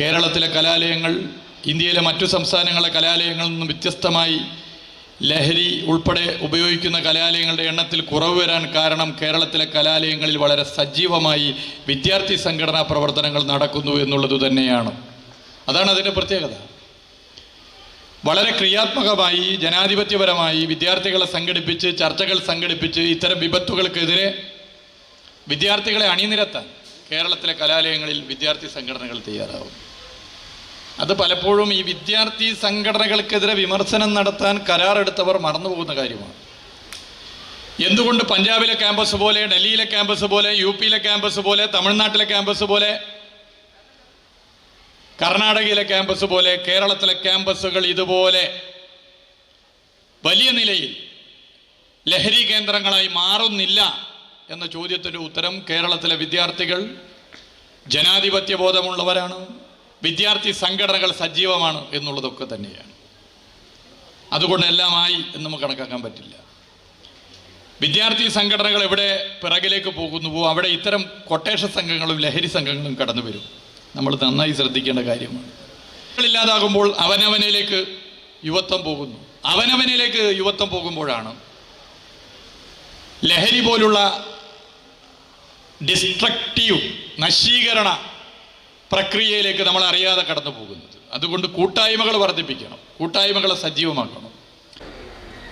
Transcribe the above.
കേരളത്തിലെ കലാലയങ്ങൾ ഇന്ത്യയിലെ മറ്റു സംസ്ഥാനങ്ങളെ കലാലയങ്ങളിൽ നിന്നും വ്യത്യസ്തമായി ലഹരി ഉൾപ്പെടെ ഉപയോഗിക്കുന്ന കലാലയങ്ങളുടെ എണ്ണത്തിൽ കുറവ് വരാൻ കാരണം കേരളത്തിലെ കലാലയങ്ങളിൽ വളരെ സജീവമായി വിദ്യാർത്ഥി സംഘടനാ പ്രവർത്തനങ്ങൾ നടക്കുന്നു എന്നുള്ളത് തന്നെയാണ്. അതാണ് അതിന്റെ പ്രത്യേകത. വളരെ ക്രിയാത്മകമായി ജനാധിപത്യപരമായി വിദ്യാർത്ഥികളെ സംഘടിപ്പിച്ച് ചർച്ചകൾ സംഘടിപ്പിച്ച് ഇത്തരം വിപത്തുകൾക്കെതിരെ വിദ്യാർത്ഥികളെ അണിനിരത്താൻ കേരളത്തിലെ കലാലയങ്ങളിൽ വിദ്യാർത്ഥി സംഘടനകൾ തയ്യാറാവും. അത് പലപ്പോഴും ഈ വിദ്യാർത്ഥി സംഘടനകൾക്കെതിരെ വിമർശനം നടത്താൻ കരാറെടുത്തവർ മറന്നുപോകുന്ന കാര്യമാണ്. എന്തുകൊണ്ട് പഞ്ചാബിലെ ക്യാമ്പസ് പോലെ ഡൽഹിയിലെ ക്യാമ്പസ് പോലെ യു പിയിലെ ക്യാമ്പസ് പോലെ തമിഴ്നാട്ടിലെ ക്യാമ്പസ് പോലെ കർണാടകയിലെ ക്യാമ്പസ് പോലെ കേരളത്തിലെ ക്യാമ്പസുകൾ ഇതുപോലെ വലിയ നിലയിൽ ലഹരി കേന്ദ്രങ്ങളായി മാറുന്നില്ല എന്ന ചോദ്യത്തിന്റെ ഉത്തരം കേരളത്തിലെ വിദ്യാർത്ഥികൾ ജനാധിപത്യ ബോധമുള്ളവരാണ് വിദ്യാർത്ഥി സംഘടനകൾ സജീവമാണ് എന്നുള്ളതൊക്കെ തന്നെയാണ്. അതുകൊണ്ട് എല്ലാമായി എന്ന് നമുക്ക് കണക്കാക്കാൻ പറ്റില്ല. വിദ്യാർത്ഥി സംഘടനകൾ എവിടെ പിറകിലേക്ക് പോകുന്നുവോ അവിടെ ഇത്തരം കൊട്ടേഷൻ സംഘങ്ങളും ലഹരി സംഘങ്ങളും കടന്നു വരും. നമ്മൾ നന്നായി ശ്രദ്ധിക്കേണ്ട കാര്യമാണ്. ഇല്ലാതാകുമ്പോൾ അവനവനിലേക്ക് യുവത്വം പോകുന്നു. അവനവനിലേക്ക് യുവത്വം പോകുമ്പോഴാണ് ലഹരി പോലുള്ള ഡിസ്ട്രക്റ്റീവ് നശീകരണ പ്രക്രിയയിലേക്ക് നമ്മൾ അറിയാതെ കടന്നു പോകുന്നത് അതുകൊണ്ട് കൂട്ടായ്മകൾ വർദ്ധിപ്പിക്കണം. കൂട്ടായ്മകളെ സജീവമാക്കണം.